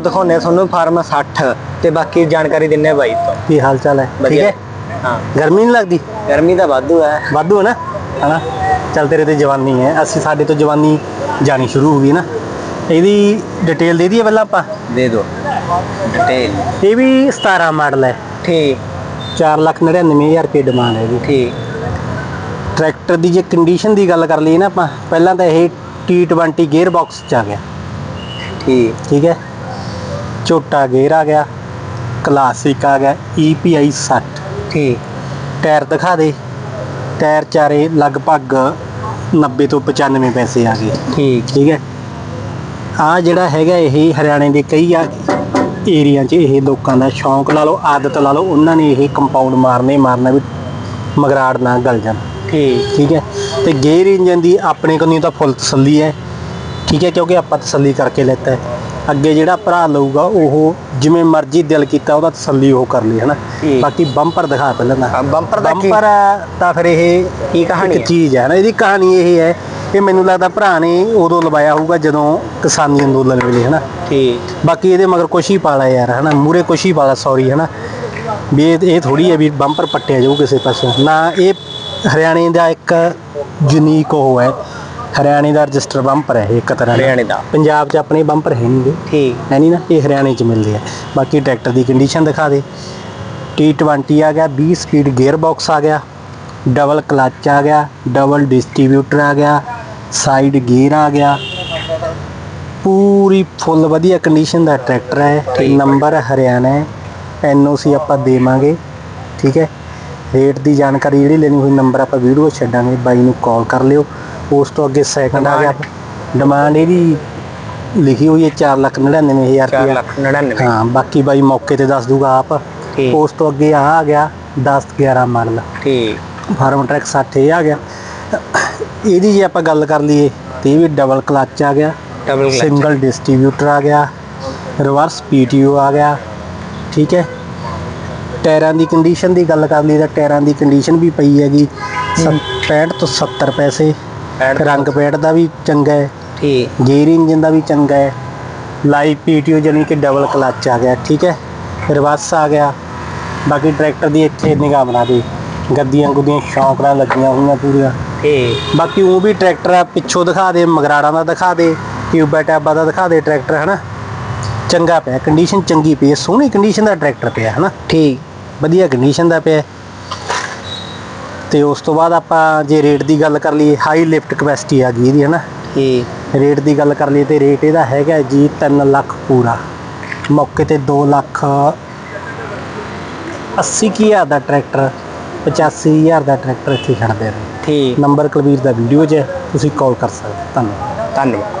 ਦਿਖਾਉਂਦੇ ਆ ਤੁਹਾਨੂੰ ਫਾਰਮ 60 ਤੇ ਬਾਕੀ ਜਾਣਕਾਰੀ ਦਿੰਨੇ ਬਾਈ ਤੋਂ। ਕੀ ਹਾਲ ਚਾਲ ਹੈ? ਠੀਕ। ਹੈ? ਹਾਂ। ਗਰਮੀ ਨਹੀਂ ਲੱਗਦੀ? ਗਰਮੀ ਤਾਂ ਵਾਧੂ ਹੈ। ਵਾਧੂ ਹੈ ਨਾ? ਹਨਾ? ਚੱਲ ਤੇਰੇ ਤੇ ਜਵਾਨੀ ਹੈ। ਅਸੀਂ ਸਾਡੇ ਤੋਂ ਜਵਾਨੀ ਜਾਣੀ ਸ਼ੁਰੂ ਹੋ ਗਈ ਨਾ। ਇਹਦੀ ਡਿਟੇਲ ਦੇ ਦਈਏ ਪਹਿਲਾਂ ਆਪਾਂ? ਦੇ ਦੋ। ਡਿਟੇਲ ਇਹ ਵੀ 17 ਮਾਡਲ ਹੈ। ਠੀਕ। 499000 ਰੁਪਏ ਡਿਮਾਂਡ ਹੈ ਇਹਦੀ। ਠੀਕ। ਟਰੈਕਟਰ ਦੀ ਜੇ ਕੰਡੀਸ਼ਨ ਦੀ ਗੱਲ ਕਰ ਲਈਏ ਨਾ ਆਪਾਂ ਪਹਿਲਾਂ ਤਾਂ ਇਹ T20 ਗੇਅਰ ਬਾਕਸ ਚ ਆ ਗਿਆ। ਠੀਕ। ਠੀਕ ਹੈ? ਛੋਟਾ ਗੇਅਰ ਆ ਗਿਆ ਕਲਾਸਿਕ ਆ ਗਿਆ EPI 60 ਠੀਕ ਟਾਇਰ ਦਿਖਾ ਦੇ। ਟਾਇਰ ਚਾਰੇ ਲਗਭਗ 90 ਤੋਂ 95 ਪੈਸੇ ਆ ਗਏ। ਠੀਕ। ਠੀਕ ਹੈ। ਆ ਜਿਹੜਾ ਹੈਗਾ ਇਹ ਹਰਿਆਣੇ ਦੇ ਕਈ ਆ ਏਰੀਆ 'ਚ ਇਹ ਲੋਕਾਂ ਦਾ ਸ਼ੌਂਕ ਲਾ ਲਓ ਆਦਤ ਲਾ ਲਓ ਉਹਨਾਂ ਨੇ ਇਹ ਕੰਪਾਊਂਡ ਮਾਰਨੇ ਮਾਰਨਾ ਵੀ ਮਗਰਾੜ ਨਾ ਗਲ ਜਾਣ। ਠੀਕ। ਠੀਕ ਹੈ। ਤੇ ਗੇਅਰ ਇੰਜਨ ਦੀ ਆਪਣੇ ਕੋਲ ਤਾਂ ਫੁੱਲ ਤਸੱਲੀ ਹੈ। ਠੀਕ ਹੈ ਕਿਉਂਕਿ ਆਪਾਂ ਤਸੱਲੀ ਕਰਕੇ ਲੈਤਾ ਹੈ। ਅੱਗੇ ਜਿਹੜਾ ਭਰਾ ਲਊਗਾ ਉਹ ਜਿਵੇਂ ਮਰਜ਼ੀ ਦਿਲ ਕੀਤਾ ਉਹਦਾ ਤਸੱਲੀ ਉਹ ਕਰ ਲਈ ਹਨਾ। ਬਾਕੀ ਬੰਪਰ ਦਿਖਾ ਪਹਿਲਾਂ ਤਾਂ। ਬੰਪਰ ਦਾ ਕੀ ਬੰਪਰ ਤਾਂ ਫਿਰ ਇਹ ਕੀ ਕਹਾਣੀ ਇੱਕ ਹੈ? ਚੀਜ਼ ਹੈ ਨਾ ਇਹਦੀ ਕਹਾਣੀ ਇਹ ਹੈ ਇਹ ਮੈਨੂੰ ਲੱਗਦਾ ਭਰਾ ਨੇ ਉਦੋਂ ਲਵਾਇਆ ਹੋਊਗਾ ਜਦੋਂ ਕਿਸਾਨੀ ਅੰਦੋਲਨ ਵੇਲੇ ਹਨਾ? ਠੀਕ। ਬਾਕੀ ਇਹਦੇ ਮਗਰ ਕੁਛ ਹੀ ਪਾਲਾ ਯਾਰ ਹਨਾ? ਮੂਰੇ ਕੁਛ ਹੀ ਪਾਲਾ ਸੌਰੀ ਹਨਾ? ਵੀ ਇਹ ਇਹ ਥੋੜੀ ਹੈ ਵੀ ਬੰਪਰ ਪੱਟਿਆ ਜਾਊ ਕਿਸੇ ਪਾਸੇ। ਨਾ ਇਹ ਹਰਿਆਣੇ ਦਾ ਇੱਕ ਯੂਨੀਕ ਉਹ ਹੈ। ਹਰਿਆਣੇ ਦਾ ਰਜਿਸਟਰ ਬੰਪਰ ਹੈ ਇਹ ਇੱਕ ਤਰ੍ਹਾਂ ਦਾ। ਹਰਿਆਣੇ ਦਾ। ਪੰਜਾਬ 'ਚ ਆਪਣੇ ਬੰਪਰ ਹੈ ਨਹੀਂਗੇ ਠੀਕ। ਹੈ ਨਹੀਂ ਨਾ? ਇਹ ਹਰਿਆਣੇ 'ਚ ਮਿਲਦੇ ਆ। ਬਾਕੀ ਟਰੈਕਟਰ ਦੀ ਕੰਡੀਸ਼ਨ ਦਿਖਾ ਦੇ। T20 ਆ ਗਿਆ 20 ਸਪੀਡ ਗੇਅਰ ਬਾਕਸ ਆ ਗਿਆ ਡਬਲ ਕਲੱਚ ਆ ਗਿਆ ਡਬਲ ਡਿਸਟ੍ਰੀਬਿਊਟਰ ਆ ਗਿਆ ਸਾਈਡ ਗੇਅਰ ਆ ਗਿਆ। ਪੂਰੀ ਫੁੱਲ ਵਧੀਆ ਕੰਡੀਸ਼ਨ ਦਾ ਟਰੈਕਟਰ ਹੈ। ਠੀਕ। ਨੰਬਰ ਹਰਿਆਣਾ ਹੈ। ਐਨਓਸੀ ਆਪਾਂ ਦੇਵਾਂਗੇ। ਠੀਕ ਹੈ। ਰੇਟ ਦੀ ਜਾਣਕਾਰੀ ਜਿਹੜੀ ਲੈਣੀ ਹੋਈ ਨੰਬਰ ਆਪਾਂ ਵੀਡੀਓ ਛੱਡਾਂਗੇ। ਬਾਈ ਨੂੰ ਕਾਲ ਕਰ ਲਿਓ। ਉਸ ਤੋਂ ਅੱਗੇ ਸੈਕੰਡ ਆ ਗਿਆ। ਡਿਮਾਂਡ ਇਹਦੀ ਲਿਖੀ ਹੋਈ ਹੈ 499000 4 ਰੁਪਏ ਲੱਖ 99 ਹਾਂ ਬਾਕੀ ਬਾਈ ਮੌਕੇ ਤੇ ਦੱਸ ਦੂਗਾ ਆਪ। ਉਸ ਤੋਂ ਅੱਗੇ ਆ ਆ ਗਿਆ 10 11 ਮਾਡਲ ਠੀਕ। ਫਾਰਮ ਟਰੈਕ 60 ਇਹ ਆ ਗਿਆ। ਇਹਦੀ ਜੇ ਆਪਾਂ ਗੱਲ ਕਰ ਲਈਏ ਤੇ ਇਹ ਵੀ ਡਬਲ ਕਲੱਚ ਆ ਗਿਆ। ਡਬਲ ਕਲਚ ਸਿੰਗਲ ਡਿਸਟ੍ਰੀਬਿਊਟਰ ਆ ਗਿਆ। ਰਿਵਰਸ ਪੀਟੀਓ ਆ ਗਿਆ। ਠੀਕ ਹੈ। ਟਾਇਰਾਂ ਦੀ ਕੰਡੀਸ਼ਨ ਦੀ ਗੱਲ ਕਰ ਲਈ ਤਾਂ ਟਾਇਰਾਂ ਦੀ ਕੰਡੀਸ਼ਨ ਵੀ ਪਈ ਹੈਗੀ। 65 ਤੋਂ 70 ਪੈਸੇ। ਰੰਗ ਪੇਂਟ ਦਾ ਵੀ ਚੰਗਾ ਹੈ। ਠੀਕ। ਗੇਅਰ ਇੰਜਨ ਦਾ ਵੀ ਚੰਗਾ ਹੈ। ਲਾਈਵ ਪੀਟੀਓ ਜਾਨੀ ਕਿ ਡਬਲ ਕਲੱਚ ਆ ਗਿਆ ਠੀਕ ਹੈ। ਰਿਵਰਸ ਆ ਗਿਆ। ਬਾਕੀ ਟਰੈਕਟਰ ਦੀ ਇੱਥੇ ਨਿਗਾਹ ਬਣਾ ਦੇ। ਗੱਦੀਆਂ ਗੁੱਦੀਆਂ ਸ਼ੌਂਕ ਨਾਲ ਲੱਗੀਆਂ ਹੋਈਆਂ ਪੂਰੀਆਂ। ਠੀਕ। ਬਾਕੀ ਉਹ ਵੀ ਟਰੈਕਟਰ ਆ ਪਿੱਛੋਂ ਦਿਖਾ ਦੇ ਮਗਰਾੜਾਂ ਦਾ ਦਿਖਾ ਦੇ ਟਿਊਬਾ ਟੈਬਾ ਦਾ ਦਿਖਾ ਦੇ ਟਰੈਕਟਰ ਹਨਾ। ਚੰਗਾ ਪਿਆ ਕੰਡੀਸ਼ਨ ਚੰਗੀ ਪਈ ਹੈ ਸੋਹਣੀ ਕੰਡੀਸ਼ਨ ਦਾ ਟਰੈਕਟਰ ਪਿਆ ਹਨਾ। ਠੀਕ। ਵਧੀਆ ਕੰਡੀਸ਼ਨ ਦਾ ਪਿਆ। ਤੇ ਉਸ ਤੋਂ ਬਾਅਦ ਆਪਾਂ ਜੇ ਰੇਟ ਦੀ ਗੱਲ ਕਰ ਲਈਏ ਹਾਈ ਲਿਫਟ ਕਪੈਸਿਟੀ ਆ ਗਈ ਇਹਦੀ ਹਨਾ ਠੀਕ ਰੇਟ ਦੀ ਗੱਲ ਕਰ ਲਈਏ ਤੇ ਰੇਟ ਇਹਦਾ ਹੈਗਾ ਜੀ 3 ਲੱਖ ਪੂਰਾ। ਮੌਕੇ ਤੇ 2 ਲੱਖ 80 ਕੀ ਹਜ਼ਾਰ ਦਾ ਟਰੈਕਟਰ 85 ਹਜ਼ਾਰ ਦਾ ਟਰੈਕਟਰ ਇੱਥੇ ਖੜਦੇ ਨੇ। ਠੀਕ। ਨੰਬਰ ਕੁਲਵੀਰ ਦਾ ਵੀਡੀਓ 'ਚ ਹੈ, ਤੁਸੀਂ ਕਾਲ ਕਰ ਸਕਦੇ ਹੋ। ਧੰਨਵਾਦ। ਧੰਨਵਾਦ।